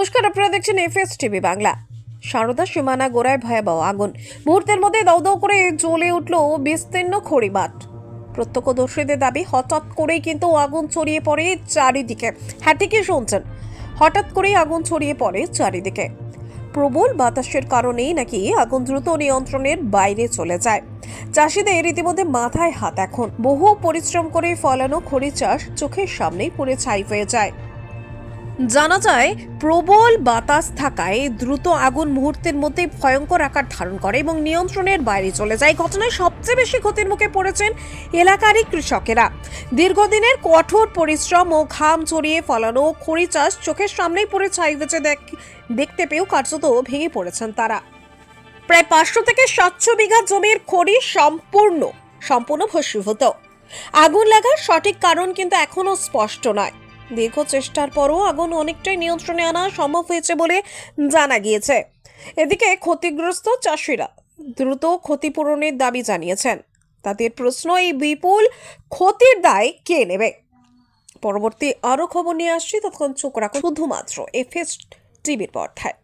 নমস্কার, আপনারা দেখছেন এফএস টিভি বাংলা। সারদা সীমানা গোড়ায় ভয়াবহ আগুন। মুহূর্তের মধ্যে দাউ করে জ্বলে উঠল বিস্তীর্ণ খড়িমাঠ। প্রত্যক্ষদর্শীদের দাবি, হঠাৎ করেই কিন্তু আগুন ছড়িয়ে পড়ে চারিদিকে। হ্যাঁ ঠিকই শুনছেন। হঠাৎ করেই আগুন ছড়িয়ে পড়ে চারিদিকে। প্রবল বাতাসের কারণেই নাকি আগুন দ্রুত নিয়ন্ত্রণের বাইরে চলে যায়। চাষিদের ইতিমধ্যে মাথায় হাত এখন। বহু পরিশ্রম করে ফলানো খড়ি চাষ চোখের সামনেই পুড়ে ছাই হয়ে যায়। জানা যায়, প্রবল বাতাস থাকায় দ্রুত আগুন মুহূর্তের মধ্যে ভয়ঙ্কর আকার ধারণ করে এবং নিয়ন্ত্রণের বাইরে চলে যায়। ঘটনায় সবচেয়ে বেশি ক্ষতির মুখে পড়েছেন এলাকারই কৃষকেরা। দীর্ঘদিনের কঠোর পরিশ্রম ও ঘাম ছড়িয়ে ফলানো খড়ি চাষ চোখের সামনেই পড়ে ছাই দেখ- দেখতে পেয়েও কার্যত ভেঙে পড়েছেন তারা। প্রায় পাঁচশো থেকে সাতশো বিঘা জমির খড়ি সম্পূর্ণ সম্পূর্ণ ভস্মীভূত। আগুন লাগার সঠিক কারণ কিন্তু এখনও স্পষ্ট নয়। দীর্ঘ চেষ্টার পরও আগুন অনেকটাই নিয়ন্ত্রণে আনা সম্ভব হয়েছে বলে জানা গিয়েছে। এদিকে ক্ষতিগ্রস্ত চাষিরা দ্রুত ক্ষতিপূরণের দাবি জানিয়েছেন। তাদের প্রশ্ন, এই বিপুল ক্ষতির দায় কে নেবে? পরবর্তী আরও খবর নিয়ে আসছি। ততক্ষণ চোখ রাখো শুধুমাত্র এফএস টিভির পর্দায়।